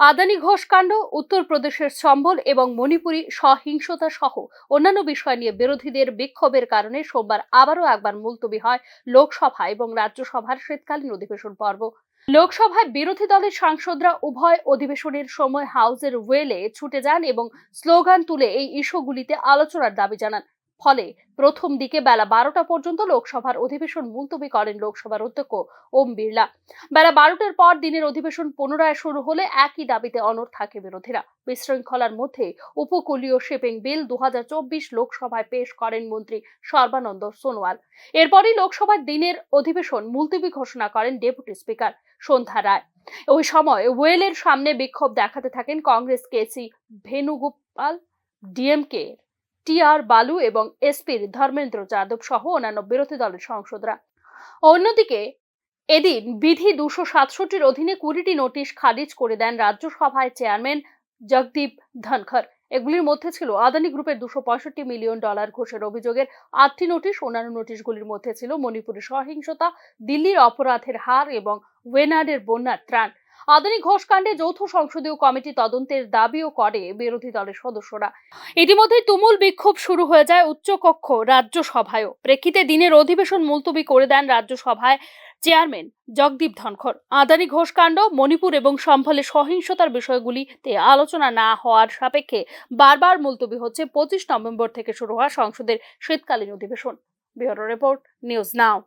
আদানি ঘোষ কাণ্ড উত্তরপ্রদেশের সম্বল এবং মণিপুরী সহিংসতা সহ অন্যান্য বিষয় নিয়ে বিরোধীদের বিক্ষোভের কারণে সোমবার আবারও একবার মুলতবি হয় লোকসভা এবং রাজ্যসভার শীতকালীন অধিবেশন পর্ব। লোকসভায় বিরোধী দলের সাংসদরা উভয় অধিবেশনের সময় হাউজের ওয়েলে ছুটে যান এবং স্লোগান তুলে এই ইস্যুগুলিতে আলোচনার দাবি জানান। ফলে প্রথম দিকে বেলা বারোটা পর্যন্ত লোকসভার অধিবেশন মুলতবি করেন লোকসভার অধ্যক্ষ ওম বিড়লা। বেলা বারোটার পর দিনের অধিবেশন পুনরায় শুরু হলে একই দাবিতে অনর থাকে বিরোধীরা। বিশৃঙ্খলার মধ্যে উপকূলীয় শিপিং বিল দুহাজার চব্বিশ লোকসভায় পেশ করেন মন্ত্রী সর্বানন্দ সোনোয়াল। এরপরই লোকসভার দিনের অধিবেশন মুলতবি ঘোষণা করেন ডেপুটি স্পিকার সন্ধ্যা রায়। ওই সময় ওয়েলের সামনে বিক্ষোভ দেখাতে থাকেন কংগ্রেস কেসি ভেনুগোপাল ডিএমকে। টি আর বালু এবং এসপির ধর্মেন্দ্র যাদব সহ অন্যান্য বিরোধী দলের সাংসদরা। অন্যদিকে এদিন বিধি দুশো সাতষট্টির অধীনে কুড়িটি নোটিশ খারিজ করে দেন রাজ্যসভায় চেয়ারম্যান জগদীপ ধনখর এগুলির মধ্যে ছিল আদানি গ্রুপের দুশো পঁয়ষট্টি মিলিয়ন ডলার ঘোষের অভিযোগের আটটি নোটিশ, অন্যান্য নোটিশগুলির মধ্যে ছিল মণিপুরের সহিংসতা, দিল্লির অপরাধের হার এবং ওয়েনাডের বন্যার ত্রাণ। আদানি ঘোষ কাণ্ডে যৌথ সংসদীয় কমিটি তদন্তের দাবিও করে বিরোধী দলের সদস্যরা। ইতিমধ্যে তুমুল বিক্ষোভ শুরু হয়ে যায় উচ্চকক্ষ রাজ্যসভায়ও। প্রেক্ষিতে দিনের অধিবেশন মুলতবি করে দেন রাজ্যসভায় চেয়ারম্যান জগদীপ ধনখর আদানি ঘোষ কাণ্ড, মণিপুর এবং সম্ফলে সহিংসতার বিষয়গুলিতে আলোচনা না হওয়ার সাপেক্ষে বারবার মুলতবি হচ্ছে পঁচিশ নভেম্বর থেকে শুরু হওয়া সংসদের শীতকালীন অধিবেশন। Bureau report, news now.